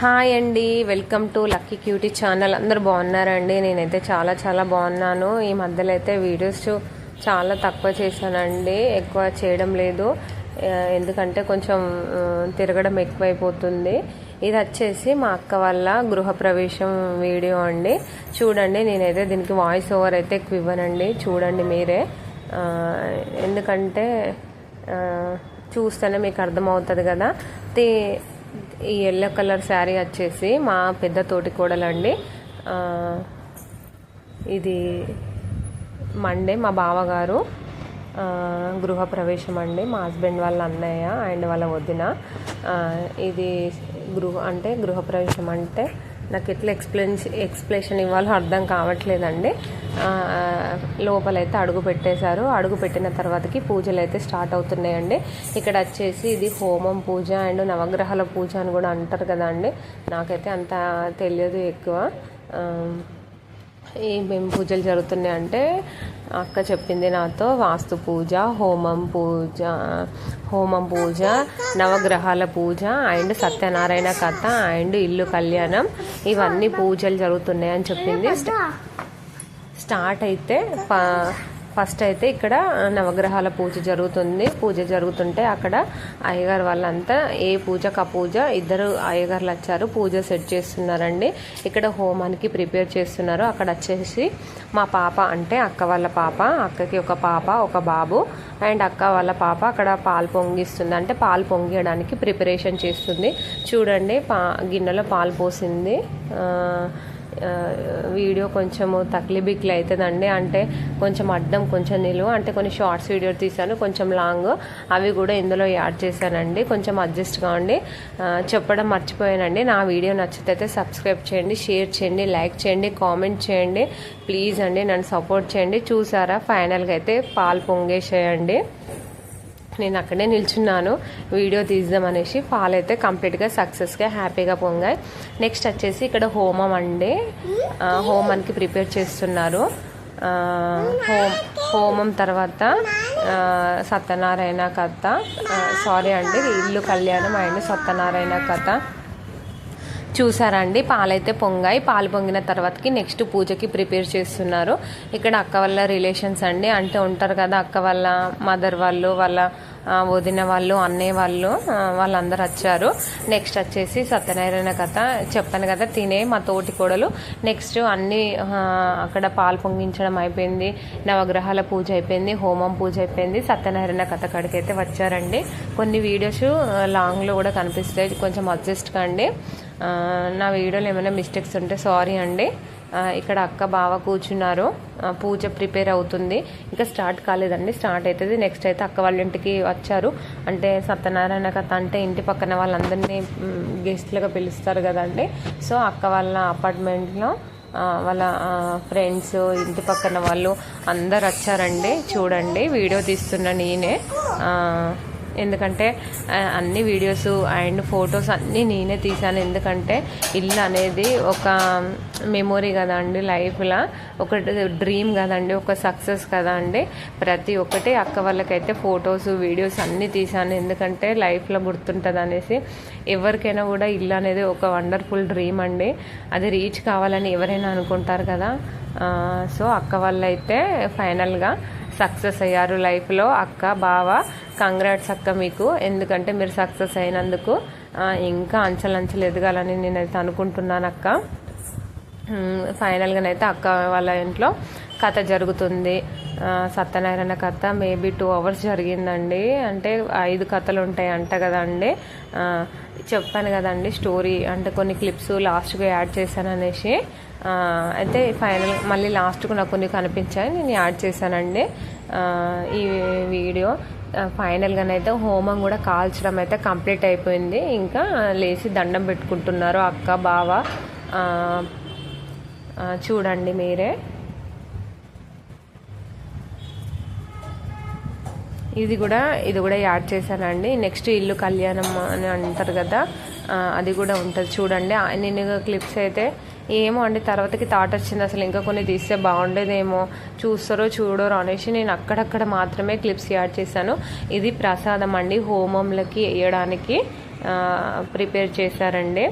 Hi అండి. Welcome to Lucky Cutie channel. అందరు బాగున్నారండి? నేనైతే చాలా చాలా బాగున్నాను. ఈ మధ్యలో అయితే వీడియోస్ చాలా తక్కువ చేశానండి. ఎక్కువ చేయడం లేదు. ఎందుకంటే కొంచెం తిరగడం ఎక్కువైపోతుంది. ఇది వచ్చేసి మా అక్క వాళ్ళ గృహప్రవేశం వీడియో అండి. చూడండి నేనైతే దీనికి వాయిస్ ఓవర్ అయితే ఎక్కువ ఇవ్వనండి. చూడండి మీరే. ఎందుకంటే చూస్తేనే మీకు అర్థమవుతుంది కదా. ఈ ఎల్లో కలర్ శారీ వచ్చేసి మా పెద్ద తోటి కోడలండి. ఇది మండే మా బావగారు గృహప్రవేశం అండి. మా హస్బెండ్ వాళ్ళ అన్నయ్య అండ్ వాళ్ళ వదిన. ఇది గృహ అంటే గృహప్రవేశం అంటే నాకు ఎట్లా ఎక్స్ప్లెయిన్ ఎక్స్ప్లెనేషన్ ఇవ్వాలో అర్థం కావట్లేదండి. లోపలైతే అడుగు పెట్టేశారు. అడుగు పెట్టిన తర్వాతకి పూజలు అయితే స్టార్ట్ అవుతున్నాయండి. ఇక్కడ వచ్చేసి ఇది హోమం పూజ అండ్ నవగ్రహాల పూజ అని కూడా అంటారు కదా అండి నాకైతే అంత తెలియదు ఎక్కువ. ఏమేం పూజలు జరుగుతున్నాయి అంటే అక్క చెప్పింది నాతో వాస్తు పూజ హోమం పూజ హోమం పూజ నవగ్రహాల పూజ అండ్ సత్యనారాయణ కథ అండ్ ఇల్లు కళ్యాణం. ఇవన్నీ పూజలు జరుగుతున్నాయి అని చెప్పింది స్టార్ట్ అయితే ప- ఫస్ట్ అయితే ఇక్కడ నవగ్రహాల పూజ జరుగుతుంది. పూజ జరుగుతుంటే అక్కడ అయ్యగారు వాళ్ళంతా ఏ పూజకు ఆ పూజ ఇద్దరు అయ్యగారులు వచ్చారు. పూజ సెట్ చేస్తున్నారండి. ఇక్కడ హోమానికి ప్రిపేర్ చేస్తున్నారు. అక్కడ వచ్చేసి మా పాప అంటే అక్క వాళ్ళ పాప అక్కకి ఒక పాప ఒక బాబు అండ్ అక్క వాళ్ళ పాప అక్కడ పాలు పొంగిస్తుంది. అంటే పాలు పొంగియడానికి ప్రిపరేషన్ చేస్తుంది. చూడండి పా గిన్నెలో పాలు పోసింది. వీడియో కొంచెము తక్లిబిక్లు అవుతుందండి. అంటే కొంచెం అడ్డం కొంచెం నిలువ. అంటే కొన్ని షార్ట్స్ వీడియో తీసాను కొంచెం లాంగ్. అవి కూడా ఇందులో యాడ్ చేశానండి. కొంచెం అడ్జస్ట్ కావండి చెప్పడం మర్చిపోయానండి. నా వీడియో నచ్చితే అయితే సబ్స్క్రైబ్ చేయండి షేర్ చేయండి లైక్ చేయండి కామెంట్ చేయండి. ప్లీజ్ అండి నన్ను సపోర్ట్ చేయండి. చూసారా? ఫైనల్గా అయితే పాలు పొంగేసేయండి నేను అక్కడే నిల్చున్నాను. వీడియో తీద్దామనేసి పాలు అయితే కంప్లీట్గా సక్సెస్గా హ్యాపీగా పొంగాయి. నెక్స్ట్ వచ్చేసి ఇక్కడ హోమం అండి. హోమానికి ప్రిపేర్ చేస్తున్నారు. ఆ, హోమ్ హోమం తర్వాత సత్యనారాయణ కథ. సారీ అండి ఇల్లు కళ్యాణం అండ్ సత్యనారాయణ కథ. చూసారా అండి? పాలైతే పొంగాయి. పాలు పొంగిన తర్వాతకి నెక్స్ట్ పూజకి ప్రిపేర్ చేస్తున్నారు. ఇక్కడ అక్క వాళ్ళ రిలేషన్స్ అండి. అంటే ఉంటారు కదా అక్క వాళ్ళ మదర్ వాళ్ళు వాళ్ళ వదిన వాళ్ళు అన్నయ్య వాళ్ళు వాళ్ళందరూ వచ్చారు. నెక్స్ట్ వచ్చేసి సత్యనారాయణ కథ. చెప్పాను కదా తినే మా తోటి కోడలు. నెక్స్ట్ అన్ని అక్కడ పాలు పొంగించడం అయిపోయింది. నవగ్రహాల పూజ అయిపోయింది హోమం పూజ అయిపోయింది. సత్యనారాయణ కథ కాడికి అయితే వచ్చారండి. కొన్ని వీడియోస్ లాంగ్లో కూడా కనిపిస్తాయి. కొంచెం అడ్జస్ట్ కండి. నా వీడియోలో ఏమైనా మిస్టేక్స్ ఉంటే సారీ అండి. ఇక్కడ అక్క బావ కూర్చున్నారు. పూజ ప్రిపేర్ అవుతుంది. ఇంకా స్టార్ట్ కాలేదండి. స్టార్ట్ అవుతుంది నెక్స్ట్ అయితే అక్క వాళ్ళ ఇంటికి వచ్చారు. అంటే సత్యనారాయణ కథ అంటే ఇంటి పక్కన వాళ్ళందరినీ గెస్ట్లుగా పిలుస్తారు కదండి. సో అక్క వాళ్ళ అపార్ట్మెంట్లో వాళ్ళ ఫ్రెండ్స్ ఇంటి పక్కన వాళ్ళు అందరు వచ్చారండి. చూడండి. వీడియో తీస్తున్న నేనే. ఎందుకంటే అన్ని వీడియోస్ అండ్ ఫొటోస్ అన్నీ నేనే తీశాను. ఎందుకంటే ఇల్లు అనేది ఒక మెమొరీ కదా అండి లైఫ్లో ఒక డ్రీమ్ కదండి ఒక సక్సెస్ కదా అండి ప్రతి ఒక్కటి అక్క వాళ్ళకైతే ఫొటోస్ వీడియోస్ అన్నీ తీశాను. ఎందుకంటే లైఫ్లో గుర్తుంటుంది అనేసి ఎవరికైనా కూడా ఇల్లు అనేది ఒక వండర్ఫుల్ డ్రీమ్ అండి. అది రీచ్ కావాలని ఎవరైనా అనుకుంటారు కదా. సో అక్క వాళ్ళైతే ఫైనల్గా సక్సెస్ అయ్యారు లైఫ్లో. అక్క బావ కంగ్రాట్స్ అక్క మీకు. ఎందుకంటే మీరు సక్సెస్ అయినందుకు ఇంకా అంచెలంచెలు ఎదగాలని నేనైతే అనుకుంటున్నాను అక్క ఫైనల్గానైతే అక్క వాళ్ళ ఇంట్లో కథ జరుగుతుంది. సత్యనారాయణ కథ మేబీ టూ అవర్స్ జరిగిందండి. అంటే ఐదు కథలు ఉంటాయి అంట కదండి. చెప్పాను కదండి స్టోరీ అంటే కొన్ని క్లిప్స్ లాస్ట్గా యాడ్ చేశాను అనేసి. అయితే ఫైనల్ మళ్ళీ లాస్ట్కు నాకు కొన్ని కనిపించాయి నేను యాడ్ చేశానండి. ఈ వీడియో ఫైనల్గానైతే హోమం కూడా కాల్చడం అయితే కంప్లీట్ అయిపోయింది. ఇంకా లేచి దండం పెట్టుకుంటున్నారు అక్క బావ. చూడండి మీరే. ఇది కూడా ఇది కూడా యాడ్ చేశానండి. నెక్స్ట్ ఇల్లు కళ్యాణం అని అంటారు కదా అది కూడా ఉంటుంది చూడండి. నేను క్లిప్స్ అయితే ఏమో అండి తర్వాతకి థాట్ వచ్చింది. అసలు ఇంకా కొన్ని తీస్తే బాగుండేదేమో చూస్తారో చూడరో అనేసి నేను అక్కడక్కడ మాత్రమే క్లిప్స్ యాడ్ చేశాను. ఇది ప్రసాదం అండి హోమంలకి వేయడానికి ప్రిపేర్ చేశారండి.